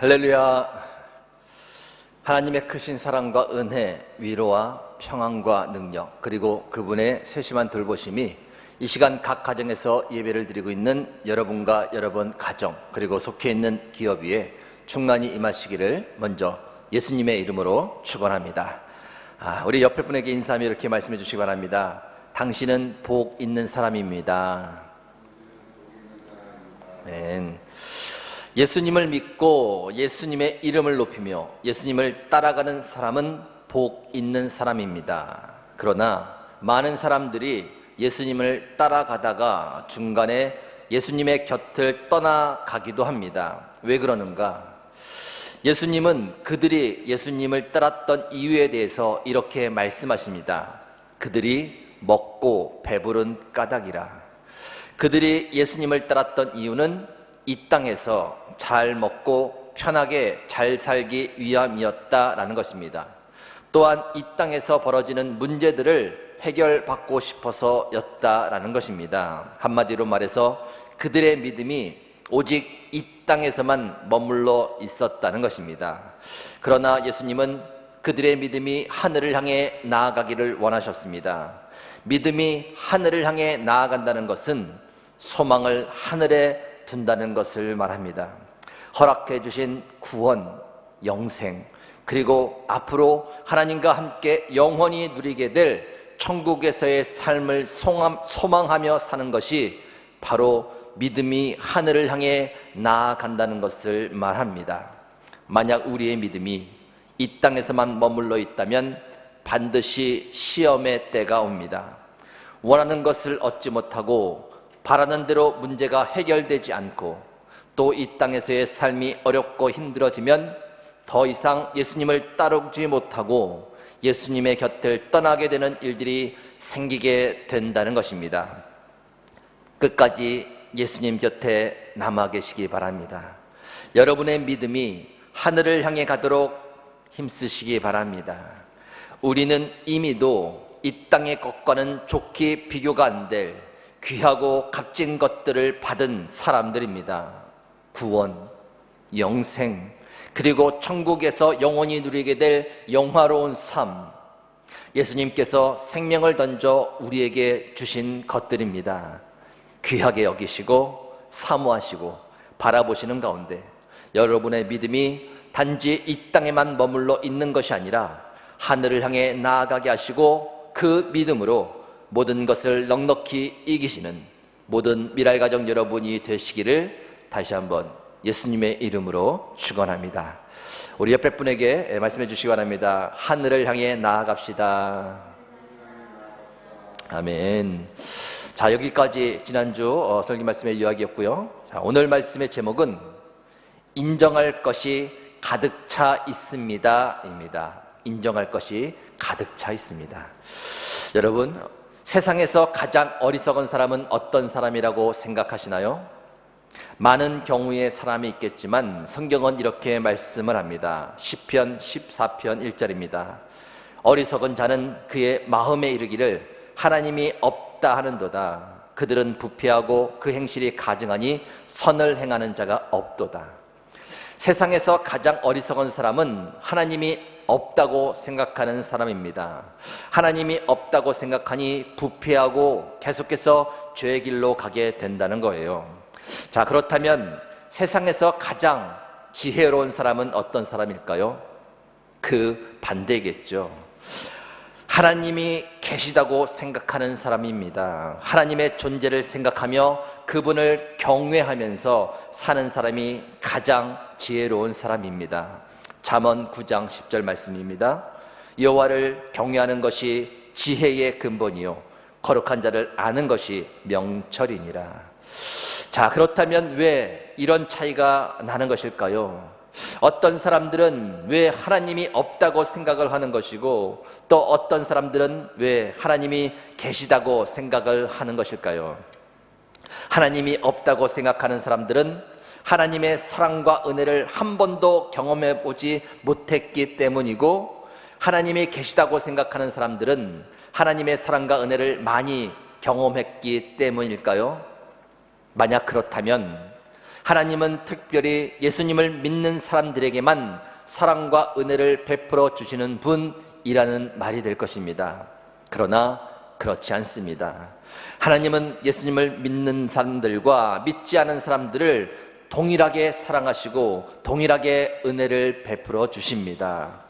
할렐루야. 하나님의 크신 사랑과 은혜, 위로와 평안과 능력, 그리고 그분의 세심한 돌보심이 이 시간 각 가정에서 예배를 드리고 있는 여러분과 여러분 가정, 그리고 속해 있는 기업 위에 충만히 임하시기를 먼저 예수님의 이름으로 축원합니다. 아, 우리 옆에 분에게 인사하며 이렇게 말씀해 주시기 바랍니다. 당신은 복 있는 사람입니다. 아멘. 예수님을 믿고 예수님의 이름을 높이며 예수님을 따라가는 사람은 복 있는 사람입니다. 그러나 많은 사람들이 예수님을 따라가다가 중간에 예수님의 곁을 떠나가기도 합니다. 왜 그러는가? 예수님은 그들이 예수님을 따랐던 이유에 대해서 이렇게 말씀하십니다. 그들이 먹고 배부른 까닭이라. 그들이 예수님을 따랐던 이유는 이 땅에서 잘 먹고 편하게 잘 살기 위함이었다라는 것입니다. 또한 이 땅에서 벌어지는 문제들을 해결받고 싶어서였다라는 것입니다. 한마디로 말해서 그들의 믿음이 오직 이 땅에서만 머물러 있었다는 것입니다. 그러나 예수님은 그들의 믿음이 하늘을 향해 나아가기를 원하셨습니다. 믿음이 하늘을 향해 나아간다는 것은 소망을 하늘에 둔다는 것을 말합니다. 허락해 주신 구원, 영생, 그리고 앞으로 하나님과 함께 영원히 누리게 될 천국에서의 삶을 소망하며 사는 것이 바로 믿음이 하늘을 향해 나아간다는 것을 말합니다. 만약 우리의 믿음이 이 땅에서만 머물러 있다면 반드시 시험의 때가 옵니다. 원하는 것을 얻지 못하고 바라는 대로 문제가 해결되지 않고 또 이 땅에서의 삶이 어렵고 힘들어지면 더 이상 예수님을 따르지 못하고 예수님의 곁을 떠나게 되는 일들이 생기게 된다는 것입니다. 끝까지 예수님 곁에 남아 계시기 바랍니다. 여러분의 믿음이 하늘을 향해 가도록 힘쓰시기 바랍니다. 우리는 이미도 이 땅의 것과는 좋게 비교가 안 될 귀하고 값진 것들을 받은 사람들입니다. 구원, 영생, 그리고 천국에서 영원히 누리게 될 영화로운 삶. 예수님께서 생명을 던져 우리에게 주신 것들입니다. 귀하게 여기시고 사모하시고 바라보시는 가운데 여러분의 믿음이 단지 이 땅에만 머물러 있는 것이 아니라 하늘을 향해 나아가게 하시고 그 믿음으로 모든 것을 넉넉히 이기시는 모든 미랄 가정 여러분이 되시기를 다시 한번 예수님의 이름으로 축원합니다. 우리 옆에 분에게 말씀해 주시기 바랍니다. 하늘을 향해 나아갑시다. 아멘. 자, 여기까지 지난주 어, 설교 말씀의 이야기였고요. 자, 오늘 말씀의 제목은 인정할 것이 가득 차 있습니다 입니다. 인정할 것이 가득 차 있습니다. 여러분, 세상에서 가장 어리석은 사람은 어떤 사람이라고 생각하시나요? 많은 경우의 사람이 있겠지만 성경은 이렇게 말씀을 합니다. 10편 14편 1절입니다. 어리석은 자는 그의 마음에 이르기를 하나님이 없다 하는도다. 그들은 부패하고 그 행실이 가증하니 선을 행하는 자가 없도다. 세상에서 가장 어리석은 사람은 하나님이 없다고 생각하는 사람입니다. 하나님이 없다고 생각하니 부패하고 계속해서 죄의 길로 가게 된다는 거예요. 자, 그렇다면 세상에서 가장 지혜로운 사람은 어떤 사람일까요? 그 반대겠죠. 하나님이 계시다고 생각하는 사람입니다. 하나님의 존재를 생각하며 그분을 경외하면서 사는 사람이 가장 지혜로운 사람입니다. 잠언 9장 10절 말씀입니다. 여호와를 경외하는 것이 지혜의 근본이요 거룩한 자를 아는 것이 명철이니라. 자, 그렇다면 왜 이런 차이가 나는 것일까요? 어떤 사람들은 왜 하나님이 없다고 생각을 하는 것이고 또 어떤 사람들은 왜 하나님이 계시다고 생각을 하는 것일까요? 하나님이 없다고 생각하는 사람들은 하나님의 사랑과 은혜를 한 번도 경험해 보지 못했기 때문이고 하나님이 계시다고 생각하는 사람들은 하나님의 사랑과 은혜를 많이 경험했기 때문일까요? 만약 그렇다면 하나님은 특별히 예수님을 믿는 사람들에게만 사랑과 은혜를 베풀어 주시는 분이라는 말이 될 것입니다. 그러나 그렇지 않습니다. 하나님은 예수님을 믿는 사람들과 믿지 않은 사람들을 동일하게 사랑하시고 동일하게 은혜를 베풀어 주십니다.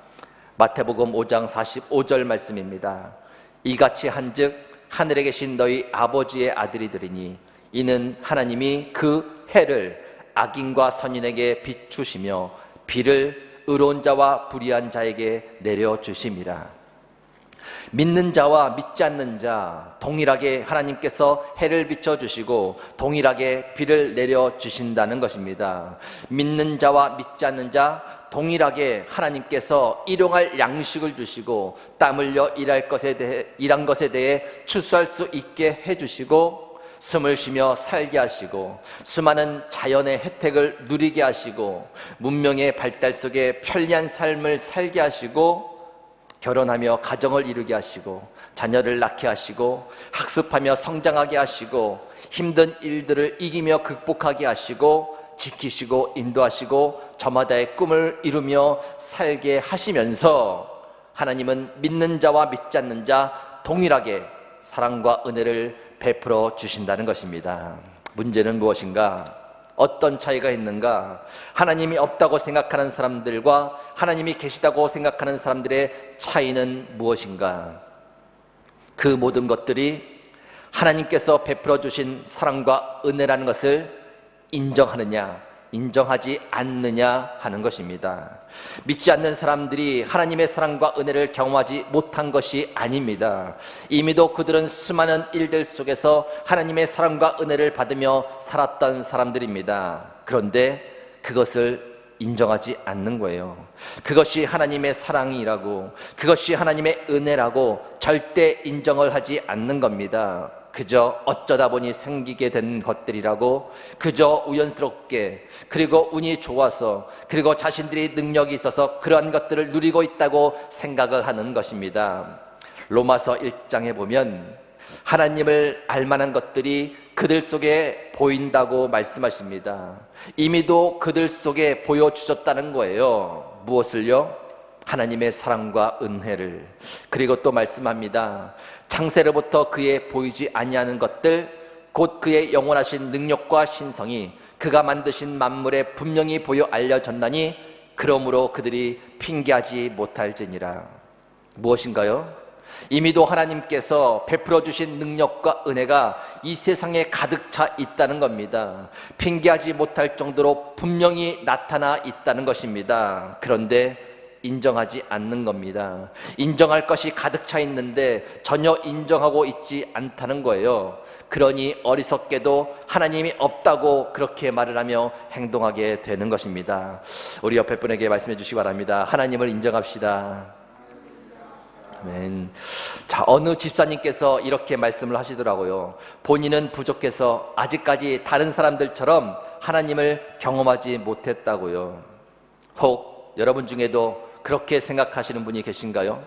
마태복음 5장 45절 말씀입니다. 이같이 한즉 하늘에 계신 너희 아버지의 아들이 되리니 이는 하나님이 그 해를 악인과 선인에게 비추시며 비를 의로운 자와 불의한 자에게 내려 주심이라. 믿는 자와 믿지 않는 자 동일하게 하나님께서 해를 비춰 주시고 동일하게 비를 내려 주신다는 것입니다. 믿는 자와 믿지 않는 자 동일하게 하나님께서 일용할 양식을 주시고 땀 흘려 일할 것에 대해 일한 것에 대해 추수할 수 있게 해 주시고 숨을 쉬며 살게 하시고 수많은 자연의 혜택을 누리게 하시고 문명의 발달 속에 편리한 삶을 살게 하시고 결혼하며 가정을 이루게 하시고 자녀를 낳게 하시고 학습하며 성장하게 하시고 힘든 일들을 이기며 극복하게 하시고 지키시고 인도하시고 저마다의 꿈을 이루며 살게 하시면서 하나님은 믿는 자와 믿지 않는 자 동일하게 사랑과 은혜를 베풀어 주신다는 것입니다. 문제는 무엇인가? 어떤 차이가 있는가? 하나님이 없다고 생각하는 사람들과 하나님이 계시다고 생각하는 사람들의 차이는 무엇인가? 그 모든 것들이 하나님께서 베풀어 주신 사랑과 은혜라는 것을 인정하느냐, 인정하지 않느냐 하는 것입니다. 믿지 않는 사람들이 하나님의 사랑과 은혜를 경험하지 못한 것이 아닙니다. 이미도 그들은 수많은 일들 속에서 하나님의 사랑과 은혜를 받으며 살았던 사람들입니다. 그런데 그것을 인정하지 않는 거예요. 그것이 하나님의 사랑이라고, 그것이 하나님의 은혜라고 절대 인정을 하지 않는 겁니다. 그저 어쩌다 보니 생기게 된 것들이라고 그저 우연스럽게 그리고 운이 좋아서 그리고 자신들이 능력이 있어서 그러한 것들을 누리고 있다고 생각을 하는 것입니다. 로마서 1장에 보면 하나님을 알만한 것들이 그들 속에 보인다고 말씀하십니다. 이미도 그들 속에 보여주셨다는 거예요. 무엇을요? 하나님의 사랑과 은혜를 그리고 또 말씀합니다. 창세로부터 그의 보이지 아니하는 것들 곧 그의 영원하신 능력과 신성이 그가 만드신 만물에 분명히 보여 알려졌나니 그러므로 그들이 핑계하지 못할지니라 무엇인가요? 이미도 하나님께서 베풀어 주신 능력과 은혜가 이 세상에 가득 차 있다는 겁니다. 핑계하지 못할 정도로 분명히 나타나 있다는 것입니다. 그런데 인정하지 않는 겁니다. 인정할 것이 가득 차 있는데 전혀 인정하고 있지 않다는 거예요. 그러니 어리석게도 하나님이 없다고 그렇게 말을 하며 행동하게 되는 것입니다. 우리 옆에 분에게 말씀해 주시기 바랍니다. 하나님을 인정합시다. 아멘. 자, 어느 집사님께서 이렇게 말씀을 하시더라고요. 본인은 부족해서 아직까지 다른 사람들처럼 하나님을 경험하지 못했다고요. 혹 여러분 중에도 그렇게 생각하시는 분이 계신가요?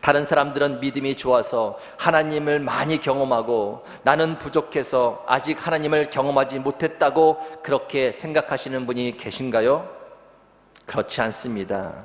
다른 사람들은 믿음이 좋아서 하나님을 많이 경험하고 나는 부족해서 아직 하나님을 경험하지 못했다고 그렇게 생각하시는 분이 계신가요? 그렇지 않습니다.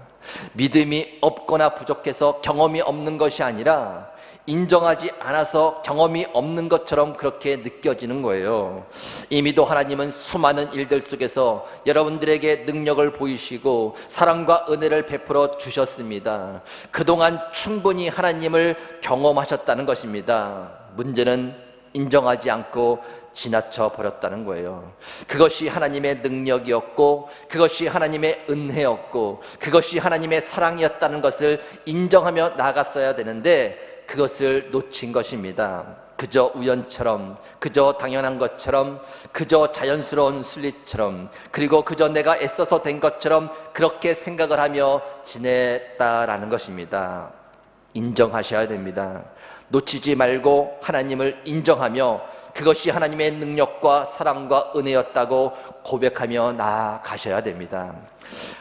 믿음이 없거나 부족해서 경험이 없는 것이 아니라 인정하지 않아서 경험이 없는 것처럼 그렇게 느껴지는 거예요. 이미도 하나님은 수많은 일들 속에서 여러분들에게 능력을 보이시고 사랑과 은혜를 베풀어 주셨습니다. 그동안 충분히 하나님을 경험하셨다는 것입니다. 문제는 인정하지 않고 지나쳐 버렸다는 거예요. 그것이 하나님의 능력이었고, 그것이 하나님의 은혜였고, 그것이 하나님의 사랑이었다는 것을 인정하며 나갔어야 되는데, 그것을 놓친 것입니다. 그저 우연처럼, 그저 당연한 것처럼, 그저 자연스러운 순리처럼, 그리고 그저 내가 애써서 된 것처럼 그렇게 생각을 하며 지냈다라는 것입니다. 인정하셔야 됩니다. 놓치지 말고 하나님을 인정하며 그것이 하나님의 능력과 사랑과 은혜였다고 고백하며 나아가셔야 됩니다.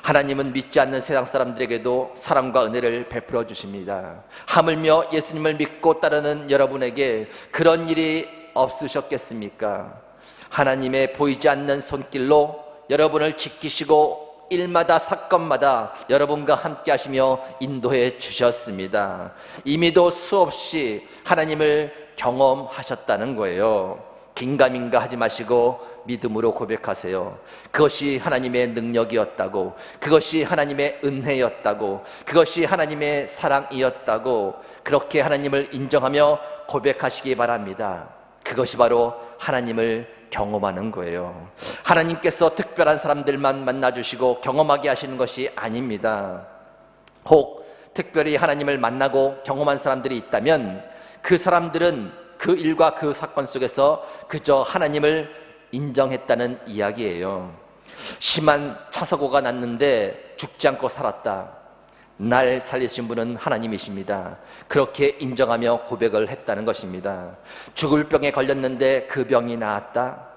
하나님은 믿지 않는 세상 사람들에게도 사랑과 은혜를 베풀어 주십니다. 하물며 예수님을 믿고 따르는 여러분에게 그런 일이 없으셨겠습니까? 하나님의 보이지 않는 손길로 여러분을 지키시고 일마다 사건마다 여러분과 함께 하시며 인도해 주셨습니다. 이미도 수없이 하나님을 경험하셨다는 거예요. 긴가민가 하지 마시고 믿음으로 고백하세요. 그것이 하나님의 능력이었다고, 그것이 하나님의 은혜였다고, 그것이 하나님의 사랑이었다고, 그렇게 하나님을 인정하며 고백하시기 바랍니다. 그것이 바로 하나님을 경험하는 거예요. 하나님께서 특별한 사람들만 만나주시고 경험하게 하시는 것이 아닙니다. 혹 특별히 하나님을 만나고 경험한 사람들이 있다면 그 사람들은 그 일과 그 사건 속에서 그저 하나님을 인정했다는 이야기예요. 심한 차사고가 났는데 죽지 않고 살았다. 날 살리신 분은 하나님이십니다. 그렇게 인정하며 고백을 했다는 것입니다. 죽을 병에 걸렸는데 그 병이 나았다.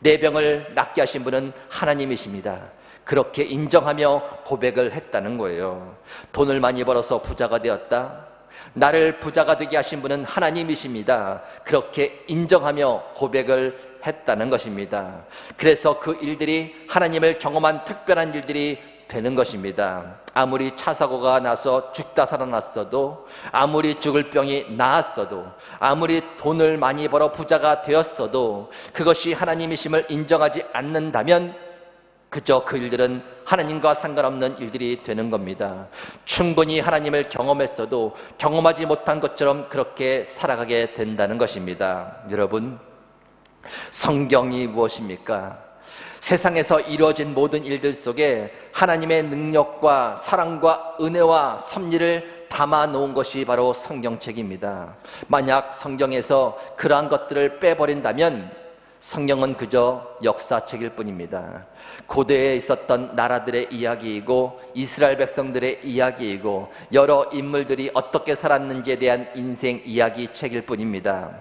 내 병을 낫게 하신 분은 하나님이십니다. 그렇게 인정하며 고백을 했다는 거예요. 돈을 많이 벌어서 부자가 되었다. 나를 부자가 되게 하신 분은 하나님이십니다. 그렇게 인정하며 고백을 했다는 것입니다. 그래서 그 일들이 하나님을 경험한 특별한 일들이 되는 것입니다. 아무리 차 사고가 나서 죽다 살아났어도, 아무리 죽을 병이 나았어도, 아무리 돈을 많이 벌어 부자가 되었어도, 그것이 하나님이심을 인정하지 않는다면, 그저 그 일들은 하나님과 상관없는 일들이 되는 겁니다. 충분히 하나님을 경험했어도 경험하지 못한 것처럼 그렇게 살아가게 된다는 것입니다. 여러분, 성경이 무엇입니까? 세상에서 이루어진 모든 일들 속에 하나님의 능력과 사랑과 은혜와 섭리를 담아 놓은 것이 바로 성경책입니다. 만약 성경에서 그러한 것들을 빼버린다면 성경은 그저 역사책일 뿐입니다. 고대에 있었던 나라들의 이야기이고 이스라엘 백성들의 이야기이고 여러 인물들이 어떻게 살았는지에 대한 인생 이야기 책일 뿐입니다.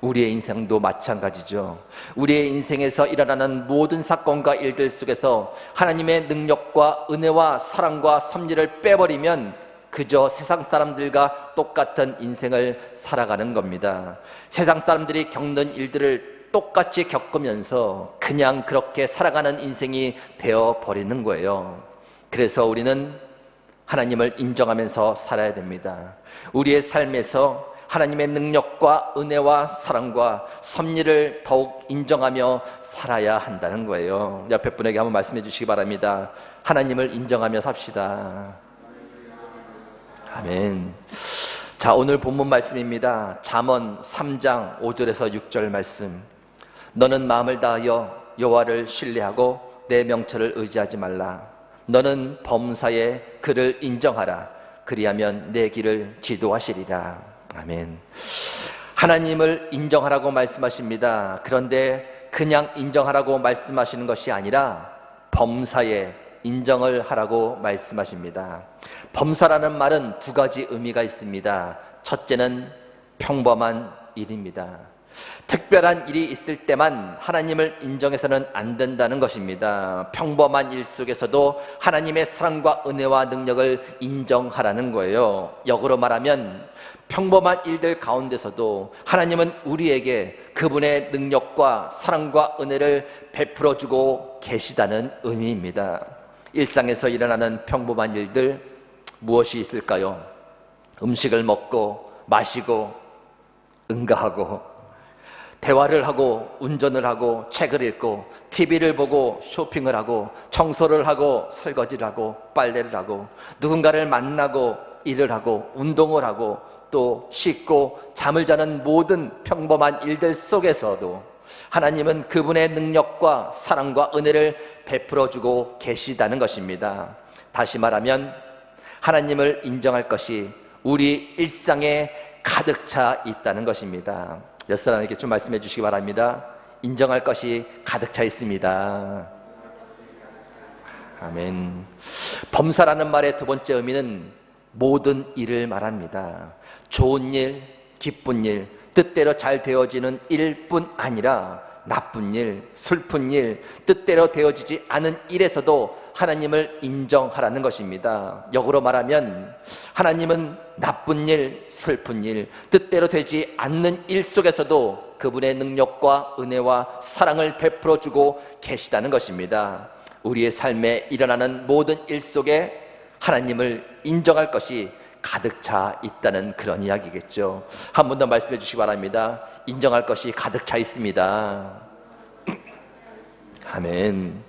우리의 인생도 마찬가지죠. 우리의 인생에서 일어나는 모든 사건과 일들 속에서 하나님의 능력과 은혜와 사랑과 섭리를 빼버리면 그저 세상 사람들과 똑같은 인생을 살아가는 겁니다. 세상 사람들이 겪는 일들을 똑같이 겪으면서 그냥 그렇게 살아가는 인생이 되어 버리는 거예요. 그래서 우리는 하나님을 인정하면서 살아야 됩니다. 우리의 삶에서 하나님의 능력과 은혜와 사랑과 섭리를 더욱 인정하며 살아야 한다는 거예요. 옆에 분에게 한번 말씀해 주시기 바랍니다. 하나님을 인정하며 삽시다. 아멘. 자, 오늘 본문 말씀입니다. 잠언 3장 5절에서 6절 말씀. 너는 마음을 다하여 여호와를 신뢰하고 내 명철을 의지하지 말라. 너는 범사에 그를 인정하라. 그리하면 내 길을 지도하시리라. 아멘. 하나님을 인정하라고 말씀하십니다. 그런데 그냥 인정하라고 말씀하시는 것이 아니라 범사에 인정을 하라고 말씀하십니다. 범사라는 말은 두 가지 의미가 있습니다. 첫째는 평범한 일입니다. 특별한 일이 있을 때만 하나님을 인정해서는 안 된다는 것입니다. 평범한 일 속에서도 하나님의 사랑과 은혜와 능력을 인정하라는 거예요. 역으로 말하면 평범한 일들 가운데서도 하나님은 우리에게 그분의 능력과 사랑과 은혜를 베풀어 주고 계시다는 의미입니다. 일상에서 일어나는 평범한 일들 무엇이 있을까요? 음식을 먹고 마시고 응가하고 대화를 하고 운전을 하고 책을 읽고 TV를 보고 쇼핑을 하고 청소를 하고 설거지를 하고 빨래를 하고 누군가를 만나고 일을 하고 운동을 하고 또 씻고 잠을 자는 모든 평범한 일들 속에서도 하나님은 그분의 능력과 사랑과 은혜를 베풀어 주고 계시다는 것입니다. 다시 말하면 하나님을 인정할 것이 우리 일상에 가득 차 있다는 것입니다. 옆 사람에게 좀 말씀해 주시기 바랍니다. 인정할 것이 가득 차 있습니다. 아멘. 범사라는 말의 두 번째 의미는 모든 일을 말합니다. 좋은 일, 기쁜 일, 뜻대로 잘 되어지는 일뿐 아니라 나쁜 일, 슬픈 일, 뜻대로 되어지지 않은 일에서도 하나님을 인정하라는 것입니다. 역으로 말하면 하나님은 나쁜 일, 슬픈 일, 뜻대로 되지 않는 일 속에서도 그분의 능력과 은혜와 사랑을 베풀어 주고 계시다는 것입니다. 우리의 삶에 일어나는 모든 일 속에 하나님을 인정할 것이 가득 차 있다는 그런 이야기겠죠. 한 번 더 말씀해 주시기 바랍니다. 인정할 것이 가득 차 있습니다. 아멘.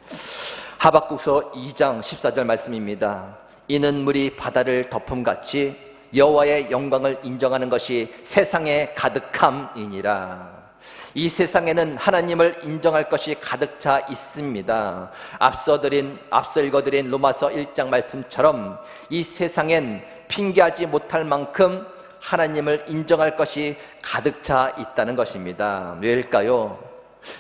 하박국서 2장 14절 말씀입니다. 이는 물이 바다를 덮음같이 여호와의 영광을 인정하는 것이 세상에 가득함이니라. 이 세상에는 하나님을 인정할 것이 가득 차 있습니다. 앞서 드린 앞서 읽어 드린 로마서 1장 말씀처럼 이 세상엔 핑계하지 못할 만큼 하나님을 인정할 것이 가득 차 있다는 것입니다. 왜일까요?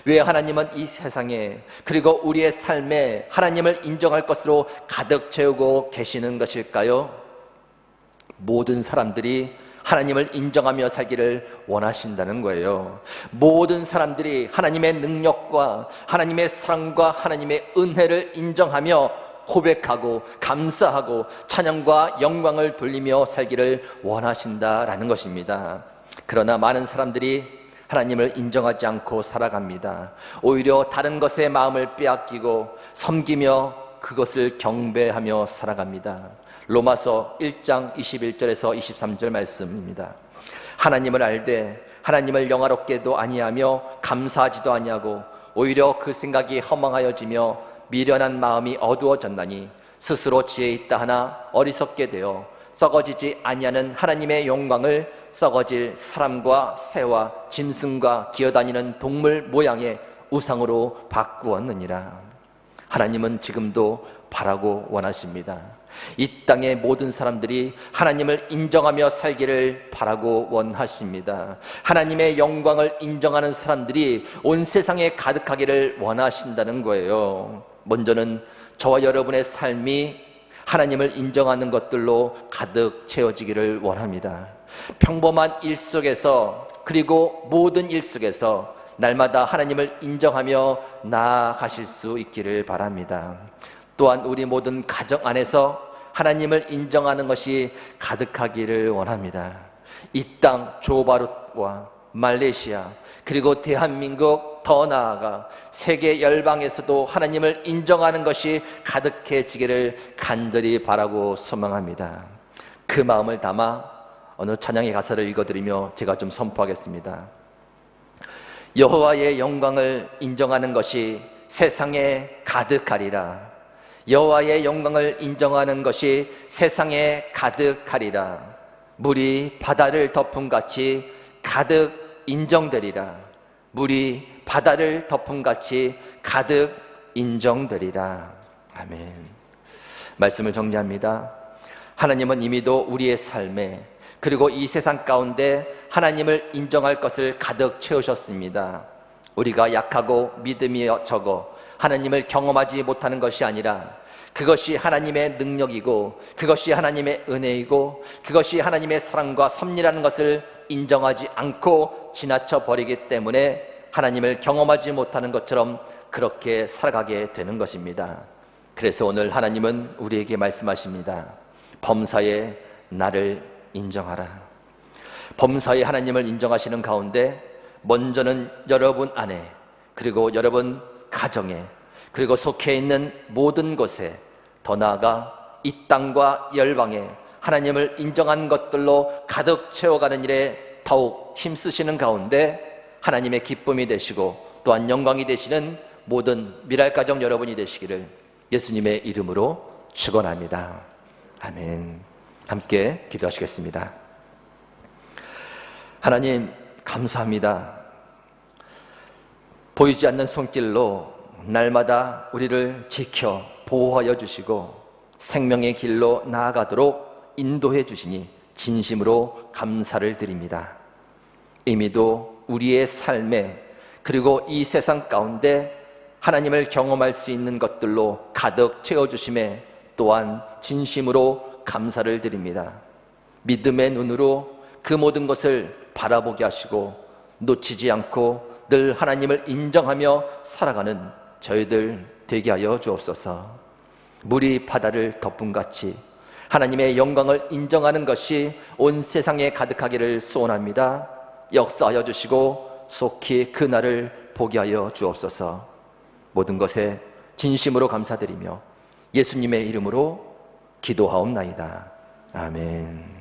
왜 하나님은 이 세상에 그리고 우리의 삶에 하나님을 인정할 것으로 가득 채우고 계시는 것일까요? 모든 사람들이 하나님을 인정하며 살기를 원하신다는 거예요. 모든 사람들이 하나님의 능력과 하나님의 사랑과 하나님의 은혜를 인정하며 고백하고 감사하고 찬양과 영광을 돌리며 살기를 원하신다라는 것입니다. 그러나 많은 사람들이 하나님을 인정하지 않고 살아갑니다. 오히려 다른 것에 마음을 빼앗기고 섬기며 그것을 경배하며 살아갑니다. 로마서 1장 21절에서 23절 말씀입니다. 하나님을 알되 하나님을 영화롭게도 아니하며 감사하지도 아니하고 오히려 그 생각이 허망하여지며 미련한 마음이 어두워졌나니 스스로 지혜 있다 하나 어리석게 되어 썩어지지 아니하는 하나님의 영광을 썩어질 사람과 새와 짐승과 기어다니는 동물 모양의 우상으로 바꾸었느니라. 하나님은 지금도 바라고 원하십니다. 이 땅의 모든 사람들이 하나님을 인정하며 살기를 바라고 원하십니다. 하나님의 영광을 인정하는 사람들이 온 세상에 가득하기를 원하신다는 거예요. 먼저는 저와 여러분의 삶이 하나님을 인정하는 것들로 가득 채워지기를 원합니다. 평범한 일 속에서 그리고 모든 일 속에서 날마다 하나님을 인정하며 나아가실 수 있기를 바랍니다. 또한 우리 모든 가정 안에서 하나님을 인정하는 것이 가득하기를 원합니다. 이 땅 조바르와 말레이시아 그리고 대한민국 더 나아가 세계 열방에서도 하나님을 인정하는 것이 가득해지기를 간절히 바라고 소망합니다. 그 마음을 담아 어느 찬양의 가사를 읽어드리며 제가 좀 선포하겠습니다. 여호와의 영광을 인정하는 것이 세상에 가득하리라. 여호와의 영광을 인정하는 것이 세상에 가득하리라. 물이 바다를 덮음 같이 가득 인정되리라. 물이 바다를 덮음 같이 가득 인정되리라. 아멘. 말씀을 정리합니다. 하나님은 이미도 우리의 삶에 그리고 이 세상 가운데 하나님을 인정할 것을 가득 채우셨습니다. 우리가 약하고 믿음이 적어 하나님을 경험하지 못하는 것이 아니라 그것이 하나님의 능력이고 그것이 하나님의 은혜이고 그것이 하나님의 사랑과 섭리라는 것을 인정하지 않고 지나쳐 버리기 때문에 하나님을 경험하지 못하는 것처럼 그렇게 살아가게 되는 것입니다. 그래서 오늘 하나님은 우리에게 말씀하십니다. 범사에 나를 인정하라. 범사에 하나님을 인정하시는 가운데 먼저는 여러분 안에 그리고 여러분 가정에 그리고 속해 있는 모든 곳에 더 나아가 이 땅과 열방에 하나님을 인정한 것들로 가득 채워가는 일에 더욱 힘쓰시는 가운데 하나님의 기쁨이 되시고 또한 영광이 되시는 모든 미랄 가정 여러분이 되시기를 예수님의 이름으로 축원합니다. 아멘. 함께 기도하시겠습니다. 하나님 감사합니다. 보이지 않는 손길로 날마다 우리를 지켜 보호하여 주시고 생명의 길로 나아가도록 인도해 주시니 진심으로 감사를 드립니다. 이미도 우리의 삶에 그리고 이 세상 가운데 하나님을 경험할 수 있는 것들로 가득 채워주심에 또한 진심으로 감사를 드립니다. 믿음의 눈으로 그 모든 것을 바라보게 하시고 놓치지 않고 늘 하나님을 인정하며 살아가는 저희들 되게 하여 주옵소서. 물이 바다를 덮은 같이 하나님의 영광을 인정하는 것이 온 세상에 가득하기를 소원합니다. 역사하여 주시고 속히 그 날을 보게 하여 주옵소서. 모든 것에 진심으로 감사드리며 예수님의 이름으로 기도하옵나이다. 아멘.